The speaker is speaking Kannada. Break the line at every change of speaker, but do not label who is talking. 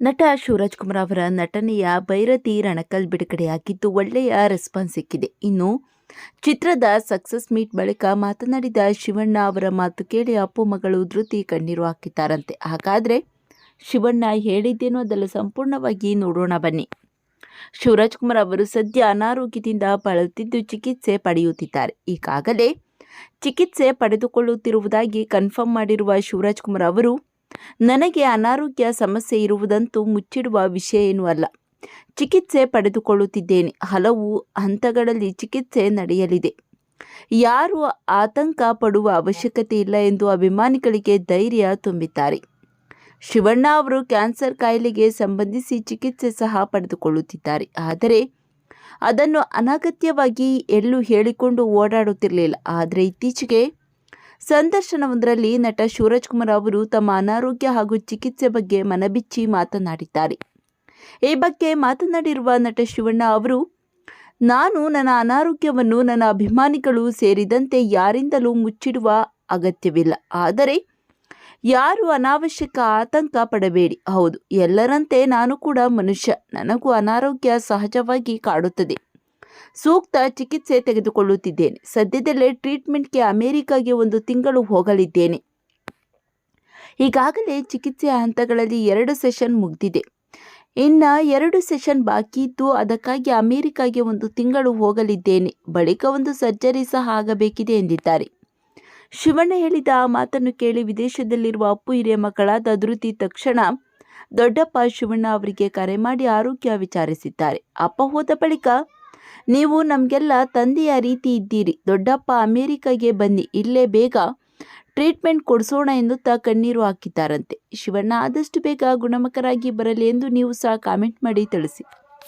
ನಟ ಶಿವರಾಜ್ ಕುಮಾರ್ ಅವರ ನಟನೆಯ ಭೈರತಿ ರಣಕಲ್ ಬಿಡುಗಡೆಯಾಗಿದ್ದು, ಒಳ್ಳೆಯ ರೆಸ್ಪಾನ್ಸ್ ಸಿಕ್ಕಿದೆ. ಇನ್ನು, ಚಿತ್ರದ ಸಕ್ಸಸ್ ಮೀಟ್ ಬಳಿಕ ಮಾತನಾಡಿದ ಶಿವಣ್ಣ ಅವರ ಮಾತು ಕೇಳಿ ಅಪ್ಪು ಮಗಳು ಧೃತಿ ಕಣ್ಣೀರು ಹಾಕಿದ್ದಾರಂತೆ. ಹಾಗಾದರೆ, ಶಿವಣ್ಣ ಹೇಳಿದ್ದೇನೋ ಅದೆಲ್ಲ ಸಂಪೂರ್ಣವಾಗಿ ನೋಡೋಣ ಬನ್ನಿ. ಶಿವರಾಜ್ ಕುಮಾರ್ ಅವರು ಸದ್ಯ ಅನಾರೋಗ್ಯದಿಂದ ಬಳಲುತ್ತಿದ್ದು ಚಿಕಿತ್ಸೆ ಪಡೆಯುತ್ತಿದ್ದಾರೆ. ಈಗಾಗಲೇ ಚಿಕಿತ್ಸೆ ಪಡೆದುಕೊಳ್ಳುತ್ತಿರುವುದಾಗಿ ಕನ್ಫರ್ಮ್ ಮಾಡಿರುವ ಶಿವರಾಜ್ ಕುಮಾರ್ ಅವರು ನನಗೆ ಅನಾರೋಗ್ಯ ಸಮಸ್ಯೆ ಇರುವುದಂತೂ ಮುಚ್ಚಿಡುವ ವಿಷಯ ಏನೂ ಅಲ್ಲ. ಚಿಕಿತ್ಸೆ ಪಡೆದುಕೊಳ್ಳುತ್ತಿದ್ದೇನೆ. ಹಲವು ಹಂತಗಳಲ್ಲಿ ಚಿಕಿತ್ಸೆ ನಡೆಯಲಿದೆ. ಯಾರು ಆತಂಕ ಪಡುವ ಅವಶ್ಯಕತೆ ಇಲ್ಲ ಎಂದು ಅಭಿಮಾನಿಗಳಿಗೆ ಧೈರ್ಯ ತುಂಬಿದ್ದಾರೆ. ಶಿವಣ್ಣ ಅವರು ಕ್ಯಾನ್ಸರ್ ಕಾಯಿಲೆಗೆ ಸಂಬಂಧಿಸಿ ಚಿಕಿತ್ಸೆ ಸಹ ಪಡೆದುಕೊಳ್ಳುತ್ತಿದ್ದಾರೆ. ಆದರೆ ಅದನ್ನು ಅನಗತ್ಯವಾಗಿ ಎಲ್ಲೂ ಹೇಳಿಕೊಂಡು ಓಡಾಡುತ್ತಿರಲಿಲ್ಲ. ಆದರೆ ಇತ್ತೀಚೆಗೆ ಸಂದರ್ಶನವೊಂದರಲ್ಲಿ ನಟ ಶಿವರಾಜ್ ಕುಮಾರ್ ಅವರು ತಮ್ಮ ಅನಾರೋಗ್ಯ ಹಾಗೂ ಚಿಕಿತ್ಸೆ ಬಗ್ಗೆ ಮನಬಿಚ್ಚಿ ಮಾತನಾಡಿದ್ದಾರೆ. ಈ ಬಗ್ಗೆ ಮಾತನಾಡಿರುವ ನಟ ಶಿವಣ್ಣ ಅವರು, ನಾನು ನನ್ನ ಅನಾರೋಗ್ಯವನ್ನು ನನ್ನ ಅಭಿಮಾನಿಗಳು ಸೇರಿದಂತೆ ಯಾರಿಂದಲೂ ಮುಚ್ಚಿಡುವ ಅಗತ್ಯವಿಲ್ಲ. ಆದರೆ ಯಾರು ಅನಾವಶ್ಯಕ ಆತಂಕ ಪಡಬೇಡಿ. ಹೌದು, ಎಲ್ಲರಂತೆ ನಾನು ಕೂಡ ಮನುಷ್ಯ. ನನಗೂ ಅನಾರೋಗ್ಯ ಸಹಜವಾಗಿ ಕಾಡುತ್ತದೆ. ಸೂಕ್ತ ಚಿಕಿತ್ಸೆ ತೆಗೆದುಕೊಳ್ಳುತ್ತಿದ್ದೇನೆ. ಸದ್ಯದಲ್ಲೇ ಟ್ರೀಟ್ಮೆಂಟ್ಗೆ ಅಮೆರಿಕಾಗೆ ಒಂದು ತಿಂಗಳು ಹೋಗಲಿದ್ದೇನೆ. ಈಗಾಗಲೇ ಚಿಕಿತ್ಸೆಯ ಹಂತಗಳಲ್ಲಿ ಎರಡು ಸೆಷನ್ ಮುಗಿದಿದೆ. ಇನ್ನು ಎರಡು ಸೆಷನ್ ಬಾಕಿ ಇದ್ದು ಅದಕ್ಕಾಗಿ ಅಮೆರಿಕಾಗೆ ಒಂದು ತಿಂಗಳು ಹೋಗಲಿದ್ದೇನೆ. ಬಳಿಕ ಒಂದು ಸರ್ಜರಿ ಸಹ ಆಗಬೇಕಿದೆ ಎಂದಿದ್ದಾರೆ. ಶಿವಣ್ಣ ಹೇಳಿದ ಆ ಮಾತನ್ನು ಕೇಳಿ ವಿದೇಶದಲ್ಲಿರುವ ಅಪ್ಪು ಹಿರಿಯ ಮಕ್ಕಳಾದ ಧೃತಿ ತಕ್ಷಣ ದೊಡ್ಡಪ್ಪ ಶಿವಣ್ಣ ಅವರಿಗೆ ಕರೆ ಮಾಡಿ ಆರೋಗ್ಯ ವಿಚಾರಿಸಿದ್ದಾರೆ. ಅಪ್ಪ ಹೋದ ಬಳಿಕ ನೀವು ನಮಗೆಲ್ಲ ತಂದೆಯ ರೀತಿ ಇದ್ದೀರಿ. ದೊಡ್ಡಪ್ಪ ಅಮೇರಿಕಾಗೆ ಬನ್ನಿ. ಇಲ್ಲೇ ಬೇಗ ಟ್ರೀಟ್ಮೆಂಟ್ ಕೊಡಿಸೋಣ ಎನ್ನುತ್ತಾ ಕಣ್ಣೀರು ಹಾಕಿದ್ದಾರಂತೆ. ಶಿವಣ್ಣ, ಆದಷ್ಟು ಬೇಗ ಗುಣಮುಖರಾಗಿ ಬರಲಿ ಎಂದು ನೀವು ಸಹ ಕಾಮೆಂಟ್ ಮಾಡಿ ತಿಳಿಸಿ.